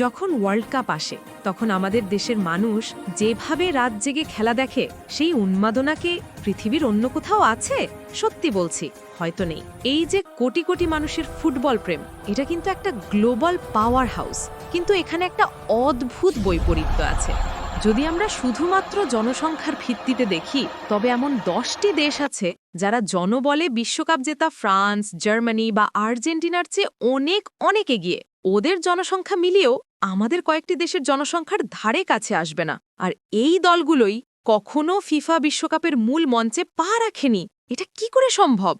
যখন world cup আসে, তখন আমাদের দেশের মানুষ যেভাবে রাত জেগে খেলা দেখে, সেই উন্মাদনাকে পৃথিবীর অন্য কোথাও আছে? সত্যি বলছি, হয়তো নেই। এই যে কোটি কোটি মানুষের ফুটবল প্রেম, এটা কিন্তু একটা গ্লোবাল পাওয়ার হাউস কিন্তু এখানে একটা অদ্ভুত বৈপরীত্য আছে। যদি আমরা শুধুমাত্র জনসংখ্যার ভিত্তিতে দেখি, তবে এমন দশটি দেশ আছে, যারা জনবলে বিশ্বকাপ জেতা ফ্রান্স, জার্মানি বা আর্জেন্টিনার চেয়ে অনেক অনেক এগিয়ে। ওদের জনসংখ্যা মিলিয়েও আমাদের কয়েকটি দেশের জনসংখ্যার ধারে কাছে আসবে না। আর এই দলগুলোই কখনো ফিফা বিশ্বকাপের মূল মঞ্চে পা রাখেনি। এটা কি করে সম্ভব?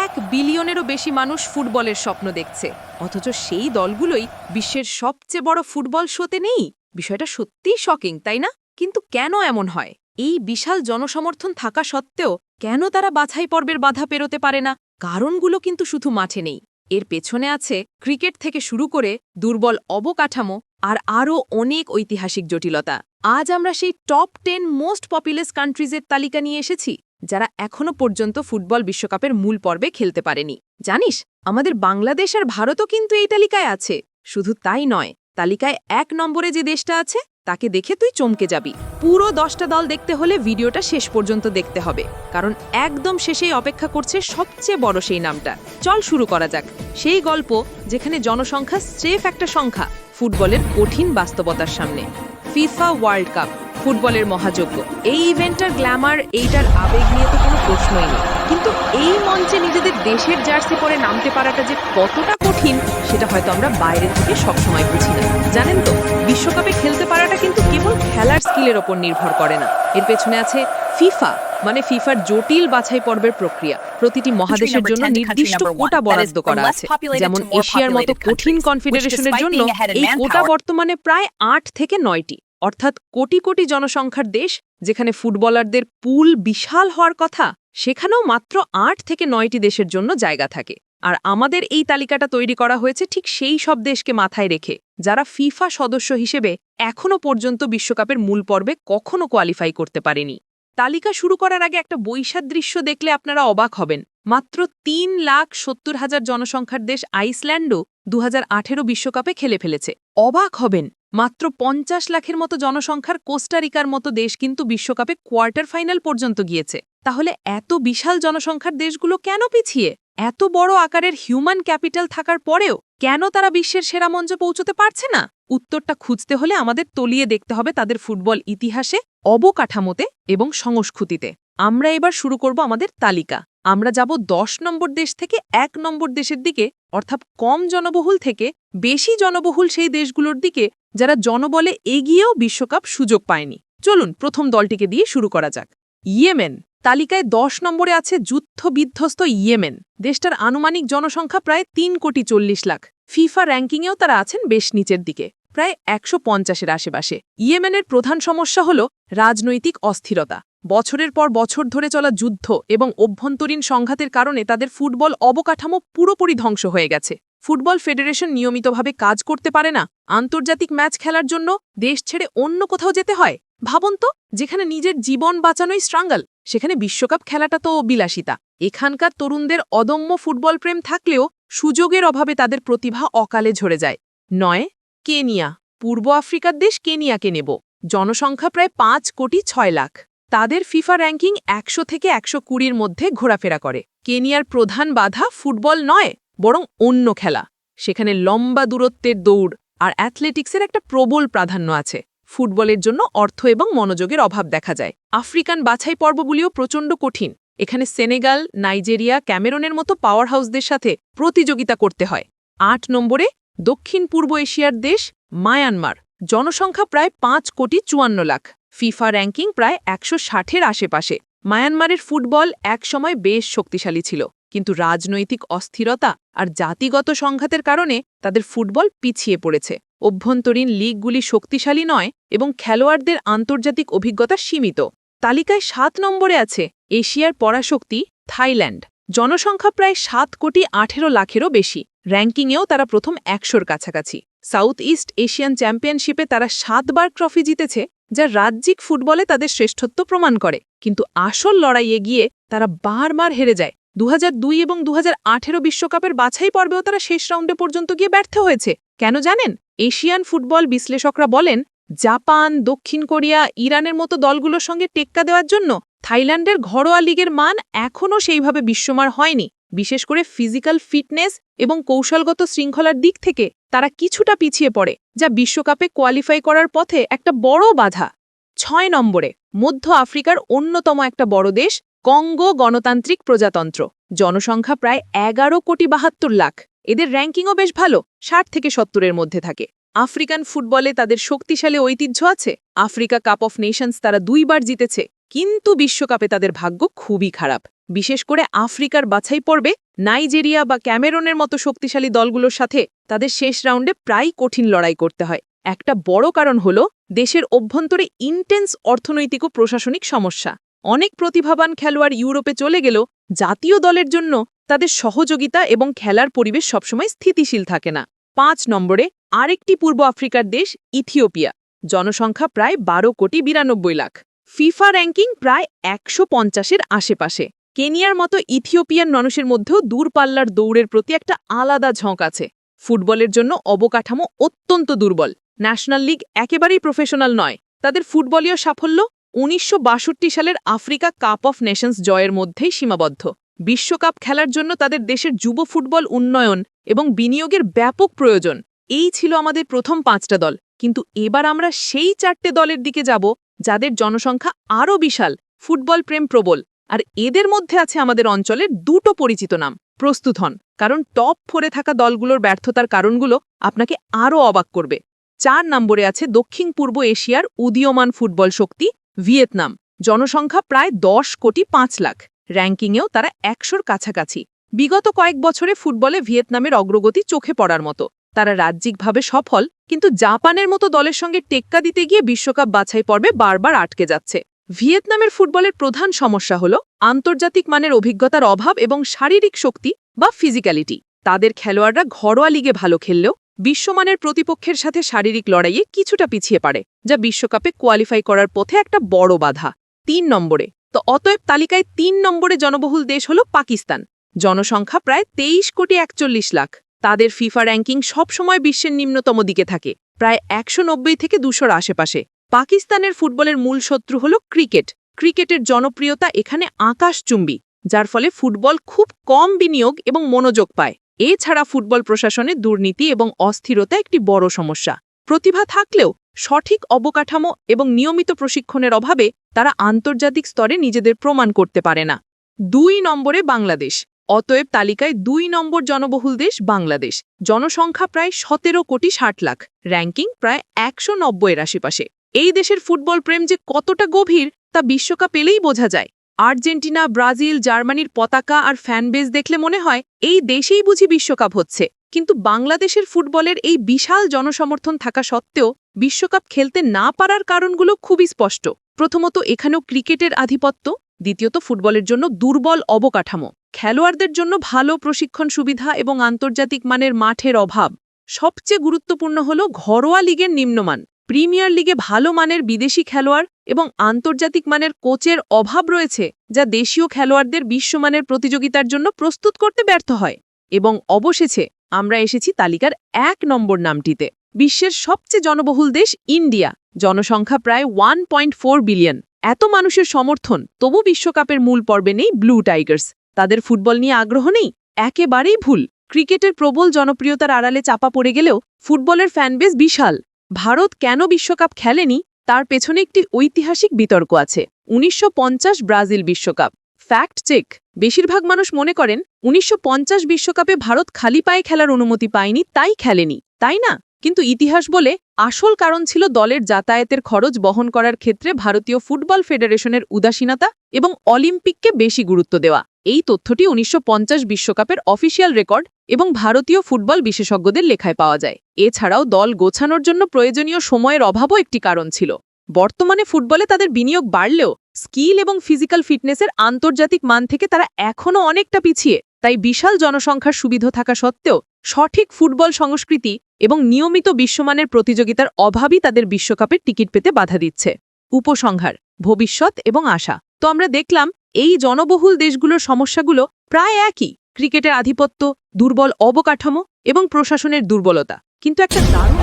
এক বিলিয়নেরও বেশি মানুষ ফুটবলের স্বপ্ন দেখছে। অথচ সেই দলগুলোই বিশ্বের সবচেয়ে বড় ফুটবল শোতে নেই। বিষয়টা সত্যিই শকিং তাই না? কিন্তু কেন এমন হয়? এই বিশাল জনসমর্থন থাকা সত্ত্বেও কেন তারা বাছাই পর্বের বাধা পেরোতে পারে না? কারণগুলো কিন্তু শুধু মাঠে নেই। এর পেছনে আছে ক্রিকেট থেকে শুরু করে দুর্বল অবকাঠামো আর আরও অনেক ঐতিহাসিক জটিলতা। আজ আমরা সেই টপ টেন মোস্ট পপুলাস কান্ট্রিজের তালিকা নিয়ে এসেছি, যারা এখনও পর্যন্ত ফুটবল বিশ্বকাপের মূল পর্বে খেলতে পারেনি। জানিস, আমাদের বাংলাদেশ আর ভারতও কিন্তু এই তালিকায় আছে। শুধু তাই নয় তালিকায় এক নম্বরে যে দেশটা আছে, তাকে দেখে তুই চমকে যাবি। পুরো দশটা দল দেখতে হলে ভিডিওটা শেষ পর্যন্ত দেখতে হবে, কারণ একদম শেষেই অপেক্ষা করছে সবচেয়ে বড় সেই নামটা। চল শুরু করা যাক। সেই গল্প যেখানে জনসংখ্যা স্রেফ একটা সংখ্যা, ফুটবলের কঠিন বাস্তবতার সামনে। ফিফা ওয়ার্ল্ড কাপ, ফুটবলের মহাযজ্ঞ। এই ইভেন্টটার গ্ল্যামার, এইটার আবেগ নিয়ে তো কোনো প্রশ্নই নেই। কিন্তু এই মঞ্চে নিজেদের দেশের জার্সি পরে নামতে পারাটা যে কতটা কঠিন সেটা হয়তো আমরা বাইরে থেকে সবসময় বুঝি না। জানেন তো বিশ্বকাপে খেলতে পারাটা কিন্তু কেবল খেলার স্কিলের ওপর নির্ভর করে না। এর পেছনে আছে ফিফা মানে ফিফার জটিল বাছাই পর্বের প্রক্রিয়া। প্রতিটি মহাদেশের জন্য নির্দিষ্ট কোটা বরাদ্দ করা আছে। যেমন এশিয়ার মতো কঠিন কনফেডারেশনের জন্য এই কোটা বর্তমানে প্রায় আট থেকে নয়টি। অর্থাৎ কোটি কোটি জনসংখ্যার দেশ যেখানে ফুটবলারদের পুল বিশাল হওয়ার কথা সেখানেও মাত্র আট থেকে নয়টি দেশের জন্য জায়গা থাকে। আর আমাদের এই তালিকাটা তৈরি করা হয়েছে ঠিক সেই সব দেশকে মাথায় রেখে, যারা ফিফা সদস্য হিসেবে এখনও পর্যন্ত বিশ্বকাপের মূল পর্বে কখনো কোয়ালিফাই করতে পারেনি। তালিকা শুরু করার আগে একটা বৈশাদ দৃশ্য দেখলে আপনারা অবাক হবেন। মাত্র তিন লাখ সত্তর হাজার জনসংখ্যার দেশ আইসল্যান্ডও দু বিশ্বকাপে খেলে ফেলেছে। অবাক হবেন। মাত্র পঞ্চাশ লাখের মতো জনসংখ্যার কোস্টারিকার মতো দেশ কিন্তু বিশ্বকাপে কোয়ার্টার ফাইনাল পর্যন্ত গিয়েছে। তাহলে এত বিশাল জনসংখ্যার দেশগুলো কেন পিছিয়ে? এত বড় আকারের হিউম্যান ক্যাপিটাল থাকার পরেও কেন তারা বিশ্বের সেরা মঞ্চে পৌঁছতে পারছে না? উত্তরটা খুঁজতে হলে আমাদের তলিয়ে দেখতে হবে তাদের ফুটবল ইতিহাসে অবকাঠামোতে এবং সংস্কৃতিতে। আমরা এবার শুরু করব আমাদের তালিকা। আমরা যাব দশ নম্বর দেশ থেকে এক নম্বর দেশের দিকে, অর্থাৎ কম জনবহুল থেকে বেশি জনবহুল সেই দেশগুলোর দিকে যারা জনবলে এগিয়েও বিশ্বকাপ সুযোগ পায়নি। চলুন প্রথম দলটিকে দিয়ে শুরু করা যাক। ইয়েমেন। তালিকায় দশ নম্বরে আছে যুদ্ধ বিধ্বস্ত ইয়েমেন। দেশটার আনুমানিক জনসংখ্যা প্রায় তিন কোটি চল্লিশ লাখ। ফিফা র্যাঙ্কিংয়েও তারা আছেন বেশ নিচের দিকে, প্রায় একশো পঞ্চাশের আশেপাশে। ইয়েমেনের প্রধান সমস্যা হল রাজনৈতিক অস্থিরতা। বছরের পর বছর ধরে চলা যুদ্ধ এবং অভ্যন্তরীণ সংঘাতের কারণে তাদের ফুটবল অবকাঠামো পুরোপুরি ধ্বংস হয়ে গেছে। ফুটবল ফেডারেশন নিয়মিতভাবে কাজ করতে পারে না। আন্তর্জাতিক ম্যাচ খেলার জন্য দেশ ছেড়ে অন্য কোথাও যেতে হয়। ভাবুন তো, যেখানে নিজের জীবন বাঁচানোই স্ট্রাঙ্গল সেখানে বিশ্বকাপ খেলাটা তো বিলাসিতা। এখানকার তরুণদের অদম্য ফুটবল প্রেম থাকলেও সুযোগের অভাবে তাদের প্রতিভা অকালে ঝরে যায়। নয়, কেনিয়া। পূর্ব আফ্রিকার দেশ কেনিয়াকে নেব। জনসংখ্যা প্রায় পাঁচ কোটি ছয় লাখ। তাদের ফিফা র্যাঙ্কিং একশো থেকে একশো কুড়ির মধ্যে ঘোরাফেরা করে। কেনিয়ার প্রধান বাধা ফুটবল নয় বরং অন্য খেলা। সেখানে লম্বা দূরত্বের দৌড় আর অ্যাথলেটিক্সের একটা প্রবল প্রাধান্য আছে। ফুটবলের জন্য অর্থ এবং মনোযোগের অভাব দেখা যায়। আফ্রিকান বাছাই পর্বগুলিও প্রচণ্ড কঠিন। এখানে সেনেগাল, নাইজেরিয়া, ক্যামেরনের মতো পাওয়ার হাউসদের সাথে প্রতিযোগিতা করতে হয়। আট নম্বরে দক্ষিণ পূর্ব এশিয়ার দেশ, মায়ানমার। জনসংখ্যা প্রায় পাঁচ কোটি চুয়ান্ন লাখ। ফিফা র্যাঙ্কিং প্রায় একশো ষাটের আশেপাশে। মায়ানমারের ফুটবল একসময় বেশ শক্তিশালী ছিল। কিন্তু রাজনৈতিক অস্থিরতা আর জাতিগত সংঘাতের কারণে তাদের ফুটবল পিছিয়ে পড়েছে। অভ্যন্তরীণ লিগগুলি শক্তিশালী নয় এবং খেলোয়াড়দের আন্তর্জাতিক অভিজ্ঞতা সীমিত। তালিকায় সাত নম্বরে আছে এশিয়ার পরাশক্তি থাইল্যান্ড। জনসংখ্যা প্রায় সাত কোটি আঠেরো লাখেরও বেশি। র্যাঙ্কিংয়েও তারা প্রথম একশোর কাছাকাছি। সাউথ ইস্ট এশিয়ান চ্যাম্পিয়নশিপে তারা সাতবার ট্রফি জিতেছে, যা রাজ্যিক ফুটবলে তাদের শ্রেষ্ঠত্ব প্রমাণ করে। কিন্তু আসল লড়াইয়ে গিয়ে তারা বারবার হেরে যায়। দু হাজার দুই এবং দু বিশ্বকাপের বাছাই পর্বেও তারা শেষ রাউন্ডে পর্যন্ত গিয়ে ব্যর্থ হয়েছে। কেন জানেন? এশিয়ান ফুটবল বিশ্লেষকরা বলেন, জাপান, দক্ষিণ কোরিয়া, ইরানের মতো দলগুলোর সঙ্গে টেক্কা দেওয়ার জন্য থাইল্যান্ডের ঘরোয়া লিগের মান এখনও সেইভাবে বিশ্বমার হয়নি। বিশেষ করে ফিজিক্যাল ফিটনেস এবং কৌশলগত শৃঙ্খলার দিক থেকে তারা কিছুটা পিছিয়ে পড়ে, যা বিশ্বকাপে কোয়ালিফাই করার পথে একটা বড় বাধা। ছয় নম্বরে, মধ্য আফ্রিকার অন্যতম একটা বড় দেশ কঙ্গো গণতান্ত্রিক প্রজাতন্ত্র। জনসংখ্যা প্রায় এগারো কোটি বাহাত্তর লাখ। এদের র্যাঙ্কিংও বেশ ভালো, ষাট থেকে সত্তরের মধ্যে থাকে। আফ্রিকান ফুটবলে তাদের শক্তিশালী ঐতিহ্য আছে। আফ্রিকা কাপ অফ নেশনস তারা দুইবার জিতেছে, কিন্তু বিশ্বকাপে তাদের ভাগ্য খুবই খারাপ। বিশেষ করে আফ্রিকার বাছাই পর্বে নাইজেরিয়া বা ক্যামেরনের মতো শক্তিশালী দলগুলোর সাথে তাদের শেষ রাউন্ডে প্রায় কঠিন লড়াই করতে হয়। একটা বড় কারণ হল, দেশের অভ্যন্তরে ইন্টেন্স অর্থনৈতিক ও প্রশাসনিক সমস্যা। অনেক প্রতিভাবান খেলোয়াড় ইউরোপে চলে গেল জাতীয় দলের জন্য তাদের সহযোগিতা এবং খেলার পরিবেশ সবসময় স্থিতিশীল থাকে না। পাঁচ নম্বরে আরেকটি পূর্ব আফ্রিকার দেশ, ইথিওপিয়া। জনসংখ্যা প্রায় বারো কোটি বিরানব্বই লাখ। ফিফা র্যাঙ্কিং প্রায় একশো পঞ্চাশের আশেপাশে। কেনিয়ার মতো ইথিওপিয়ান মানুষের মধ্যেও দূরপাল্লার দৌড়ের প্রতি একটা আলাদা ঝঁক আছে। ফুটবলের জন্য অবকাঠামো অত্যন্ত দুর্বল। ন্যাশনাল লিগ একেবারেই প্রফেশনাল নয়। তাদের ফুটবলীয় সাফল্য উনিশশো বাষট্টি সালের আফ্রিকা কাপ অফ নেশনস জয়ের মধ্যেই সীমাবদ্ধ। বিশ্বকাপ খেলার জন্য তাদের দেশের যুব ফুটবল উন্নয়ন এবং বিনিয়োগের ব্যাপক প্রয়োজন। এই ছিল আমাদের প্রথম পাঁচটা দল। কিন্তু এবার আমরা সেই চারটে দলের দিকে যাব, যাদের জনসংখ্যা আরও বিশাল, ফুটবল প্রেম প্রবল, আর এদের মধ্যে আছে আমাদের অঞ্চলের দুটো পরিচিত নাম। প্রস্তুত হন, কারণ টপ ফোরে থাকা দলগুলোর ব্যর্থতার কারণগুলো আপনাকে আরও অবাক করবে। চার নম্বরে আছে দক্ষিণ পূর্ব এশিয়ার উদীয়মান ফুটবল শক্তি ভিয়েতনাম, জনসংখ্যা প্রায় দশ কোটি পাঁচ লাখ। র্যাঙ্কিংয়েও তারা একশোর কাছাকাছি। বিগত কয়েক বছরে ফুটবলে ভিয়েতনামের অগ্রগতি চোখে পড়ার মতো। তারা রাজ্যিকভাবে সফল, কিন্তু জাপানের মতো দলের সঙ্গে টেক্কা দিতে গিয়ে বিশ্বকাপ বাছাই পর্বে বারবার আটকে যাচ্ছে। ভিয়েতনামের ফুটবলের প্রধান সমস্যা হল আন্তর্জাতিক মানের অভিজ্ঞতার অভাব এবং শারীরিক শক্তি বা ফিজিক্যালিটি। তাদের খেলোয়াড়রা ঘরোয়া লিগে ভালো খেললেও বিশ্বমানের প্রতিপক্ষের সাথে শারীরিক লড়াইয়ে কিছুটা পিছিয়ে পারে যা বিশ্বকাপে কোয়ালিফাই করার পথে একটা বড় বাধা। তিন নম্বরে, তো অতএব তালিকায় তিন নম্বরে জনবহুল দেশ হল পাকিস্তান। জনসংখ্যা প্রায় তেইশ কোটি একচল্লিশ লাখ। তাদের ফিফা র্যাঙ্কিং সবসময় বিশ্বের নিম্নতম দিকে থাকে, প্রায় একশো নব্বই থেকে দুশোর আশেপাশে। পাকিস্তানের ফুটবলের মূল শত্রু হল ক্রিকেট। ক্রিকেটের জনপ্রিয়তা এখানে আকাশচুম্বী, যার ফলে ফুটবল খুব কম বিনিয়োগ এবং মনোযোগ পায়। এছাড়া ফুটবল প্রশাসনে দুর্নীতি এবং অস্থিরতা একটি বড় সমস্যা। প্রতিভা থাকলেও সঠিক অবকাঠামো এবং নিয়মিত প্রশিক্ষণের অভাবে তারা আন্তর্জাতিক স্তরে নিজেদের প্রমাণ করতে পারে না। দুই নম্বরে বাংলাদেশ। অতএব তালিকায় দুই নম্বর জনবহুল দেশ বাংলাদেশ। জনসংখ্যা প্রায় সতেরো কোটি ষাট লাখ। র্যাঙ্কিং প্রায় একশো নব্বইয়ের আশেপাশে। এই দেশের ফুটবল প্রেম যে কতটা গভীর তা বিশ্বকাপ এলেই বোঝা যায়। আর্জেন্টিনা, ব্রাজিল, জার্মানির পতাকা আর ফ্যানবেজ দেখলে মনে হয় এই দেশেই বুঝি বিশ্বকাপ হচ্ছে। কিন্তু বাংলাদেশের ফুটবলের এই বিশাল জনসমর্থন থাকা সত্ত্বেও বিশ্বকাপ খেলতে না পারার কারণগুলো খুবই স্পষ্ট। প্রথমত, এখানেও ক্রিকেটের আধিপত্য। দ্বিতীয়ত, ফুটবলের জন্য দুর্বল অবকাঠামো। খেলোয়াড়দের জন্য ভালো প্রশিক্ষণ সুবিধা এবং আন্তর্জাতিক মানের মাঠের অভাব। সবচেয়ে গুরুত্বপূর্ণ হল ঘরোয়া লিগের নিম্নমান। প্রিমিয়ার লিগে ভালো মানের বিদেশি খেলোয়াড় এবং আন্তর্জাতিক মানের কোচের অভাব রয়েছে যা দেশীয় খেলোয়াড়দের বিশ্বমানের প্রতিযোগিতার জন্য প্রস্তুত করতে ব্যর্থ হয়। এবং অবশেষে আমরা এসেছি তালিকার এক নম্বর নামটিতে। বিশ্বের সবচেয়ে জনবহুল দেশ ইন্ডিয়া। জনসংখ্যা প্রায় ওয়ান পয়েন্ট ফোর বিলিয়ন এত মানুষের সমর্থন, তবু বিশ্বকাপের মূল পর্বে নেই ব্লু টাইগার্স। তাদের ফুটবল নিয়ে আগ্রহ নেই, একেবারেই ভুল। ক্রিকেটের প্রবল জনপ্রিয়তার আড়ালে চাপা পড়ে গেলেও ফুটবলের ফ্যানবেস বিশাল। ভারত কেন বিশ্বকাপ খেলেনি, তার পেছনে একটি ঐতিহাসিক বিতর্ক আছে। উনিশশো পঞ্চাশ ব্রাজিল বিশ্বকাপ। Fact check. বেশিরভাগ মানুষ মনে করেন, উনিশশো বিশ্বকাপে ভারত খালি পায়ে খেলার অনুমতি পায়নি, তাই খেলেনি। তাই না? কিন্তু ইতিহাস বলে, আসল কারণ ছিল দলের যাতায়াতের খরচ বহন করার ক্ষেত্রে ভারতীয় ফুটবল ফেডারেশনের উদাসীনতা এবং অলিম্পিককে বেশি গুরুত্ব দেওয়া। এই তথ্যটি উনিশশো বিশ্বকাপের অফিসিয়াল রেকর্ড এবং ভারতীয় ফুটবল বিশেষজ্ঞদের লেখায় পাওয়া যায়। এছাড়াও দল গোছানোর জন্য প্রয়োজনীয় সময়ের অভাবও একটি কারণ ছিল। বর্তমানে ফুটবলে তাদের বিনিয়োগ বাড়লেও স্কিল এবং ফিজিক্যাল ফিটনেসের আন্তর্জাতিক মান থেকে তারা এখনও অনেকটা পিছিয়ে, তাই বিশাল জনসংখ্যার সুবিধা থাকা সত্ত্বেও সঠিক ফুটবল সংস্কৃতি এবং নিয়মিত বিশ্বমানের প্রতিযোগিতার অভাবই তাদের বিশ্বকাপের টিকিট পেতে বাধা দিচ্ছে। উপসংহার, ভবিষ্যৎ এবং আশা। তো আমরা দেখলাম এই জনবহুল দেশগুলোর সমস্যাগুলো প্রায় একই। ক্রিকেটের আধিপত্য, দুর্বল অবকাঠামো এবং প্রশাসনের দুর্বলতা। কিন্তু একটা দারুণ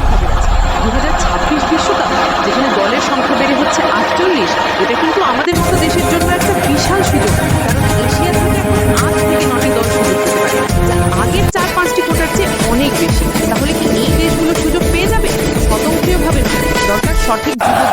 দু হাজার ছাব্বিশ বিশ্বকাপ, যেখানে দলের সংখ্যা বেড়ে হচ্ছে আটচল্লিশ, এটা কিন্তু আমাদের মতো দেশের জন্য একটা বিশাল সুযোগ। আগের চার পাঁচটি চেয়ে অনেক তাহলে এই দেশগুলো সুযোগ পেয়ে যাবে? দরকার সঠিক যুবক